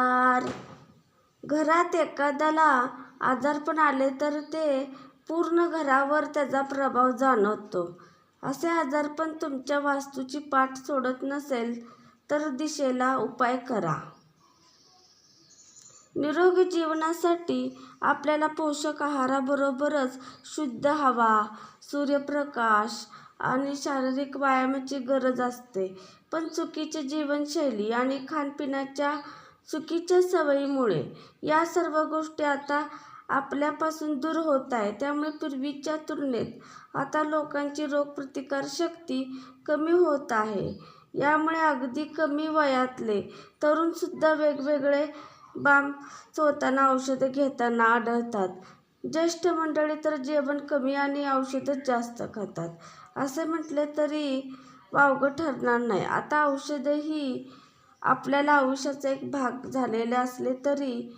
R. घरात एखाद्याला आजारपण आले तर ते पूर्ण घरावर त्याचा प्रभाव जाणवतो. असे आजारपण तुमच्या वास्तूची पाठ सोडत नसेल तर दिशेला उपाय करा. निरोगी जीवनासाठी आपल्याला पोषक आहाराबरोबरच शुद्ध हवा सूर्यप्रकाश आणि शारीरिक व्यायामाची गरज असते. पण चुकीची जीवनशैली आणि खाणपिण्याच्या चुकीच्या सवयीमुळे. या सर्व गोष्टी आता आपल्यापासून दूर होत आहे त्यामुळे पूर्वीच्या तुलनेत आता लोकांची रोगप्रतिकारशक्ती कमी होत आहे. यामुळे अगदी कमी वयातले तरुणसुद्धा वेगवेगळे बाम चोताना औषधं घेताना आढळतात. ज्येष्ठ मंडळी तर जेवण कमी आणि औषधं जास्त खातात. असे म्हटले तरी वावगं ठरणार नाही. आता औषधं ही आपल्याला आयुष्याचा एक भाग झालेले असले तरी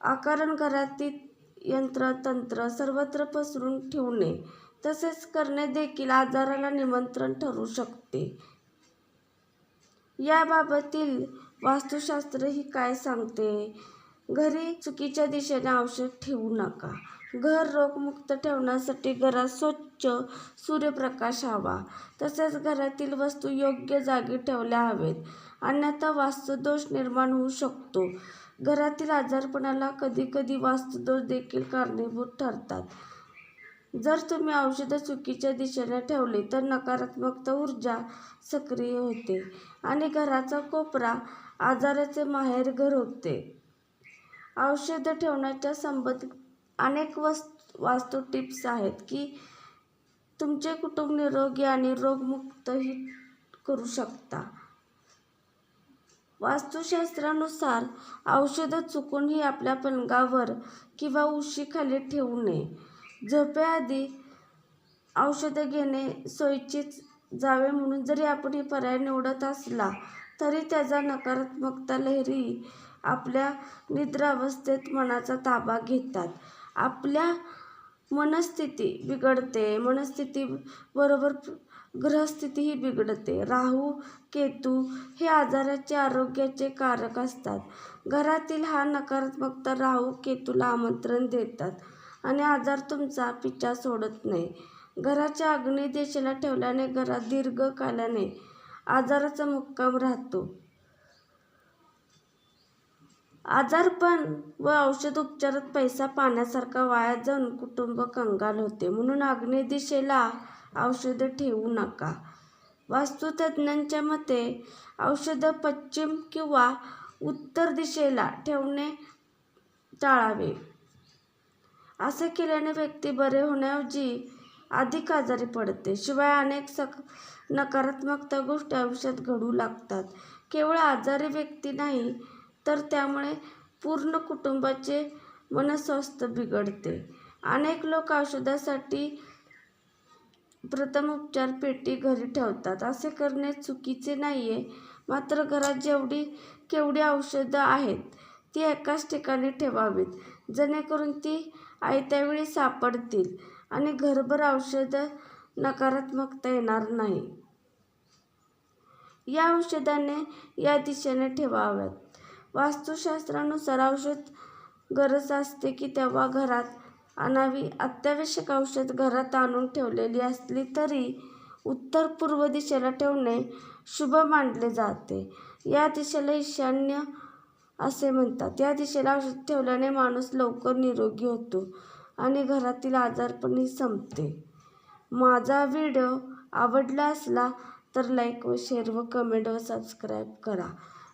आकारण घरातील यंत्र तंत्र सर्वत्र पसरून ठेवणे. तसेच करणे देखील आजाराला निमंत्रण ठरू शकते. याबाबतील वास्तुशास्त्र ही काय सांगते? घरी चुकीच्या दिशेने औषध ठेवू नका. घर रोगमुक्त ठेवण्यासाठी घरात स्वच्छ सूर्यप्रकाश हवा. तसेच घरातील वस्तू योग्य जागी ठेवल्या हवेत. अन्यथा वास्तुदोष निर्माण होऊ शकतो. घरातील आजारपणाला कधीकधी वास्तुदोष देखील कारणीभूत ठरतात. जर तुम्ही औषधं चुकीच्या दिशेने ठेवली तर नकारात्मक ऊर्जा सक्रिय होते आणि घराचा कोपरा आजाराचे माहेरघर होते. औषधं ठेवण्याच्या संबंधित अनेक वस्तू वास्तू टिप्स आहेत की तुमचे कुटुंब निरोगी आणि रोगमुक्तही करू शकता. वास्तुशास्त्रानुसार औषधं चुकूनही आपल्या पलंगावर किंवा उशीखाली ठेवू नये. झोपेआधी औषधं घेणे सोयीचीच जावे म्हणून जरी आपण हे पर्याय निवडत असला तरी त्याचा नकारात्मकता लहरी आपल्या निद्रावस्थेत मनाचा ताबा घेतात. आपल्या मनस्थिती बिघडते. मनस्थिती बरोबर ग्रहस्थितीही बिघडते. राहू केतू हे आजाराचे आरोग्याचे कारक असतात. घरातील हा नकारात्मकता राहू केतूला आमंत्रण देतात. आणि आजार तुमचा पिच्छा सोडत नाही. घराच्या आग्नेय ठेवल्याने घरात दीर्घकालाने आजाराचा मुक्काम राहतो. आजारपण व औषध उपचारात पैसा पाण्यासारखा वाया जाऊन कुटुंब कंगाल होते. म्हणून आग्नेय दिशेला औषधं ठेवू नका. वास्तुतज्ज्ञांच्या मते औषधं पश्चिम किंवा उत्तर दिशेला ठेवणे टाळावे. असे केल्याने व्यक्ती बरे होण्याऐवजी अधिक आजारी पडते. शिवाय अनेक सक नकारात्मकता गोष्टी आयुष्यात घडू लागतात. केवळ आजारी व्यक्ती नाही तर त्यामुळे पूर्ण कुटुंबाचे मनस्वास्थ्य बिघडते. अनेक लोक औषधासाठी प्रथम उपचार पेटी घरी ठेवतात. असे करणे चुकीचे नाही आहे मात्र घरात जेवढी केवढी औषधं आहेत ती एकाच ठिकाणी ठेवावीत. जेणेकरून ती आयत्यावेळी सापडतील आणि घरभर औषधं नकारात्मकता येणार नाही. या औषधाने या दिशेने ठेवाव्यात. वास्तुशास्त्रानुसार औषध गरज असते की तेव्हा घरात आणावी. अत्यावश्यक औषध घरात आणून ठेवलेली असली तरी उत्तर पूर्व दिशेला ठेवणे शुभ मानले जाते. या दिशेला ईशान्य असे म्हणतात. या दिशेला औषध ठेवल्याने माणूस लवकर निरोगी होतो आणि घरातील आजारपणही संपते. माझा व्हिडिओ आवडला असला तर लाईक व शेअर व कमेंट व सबस्क्राईब करा.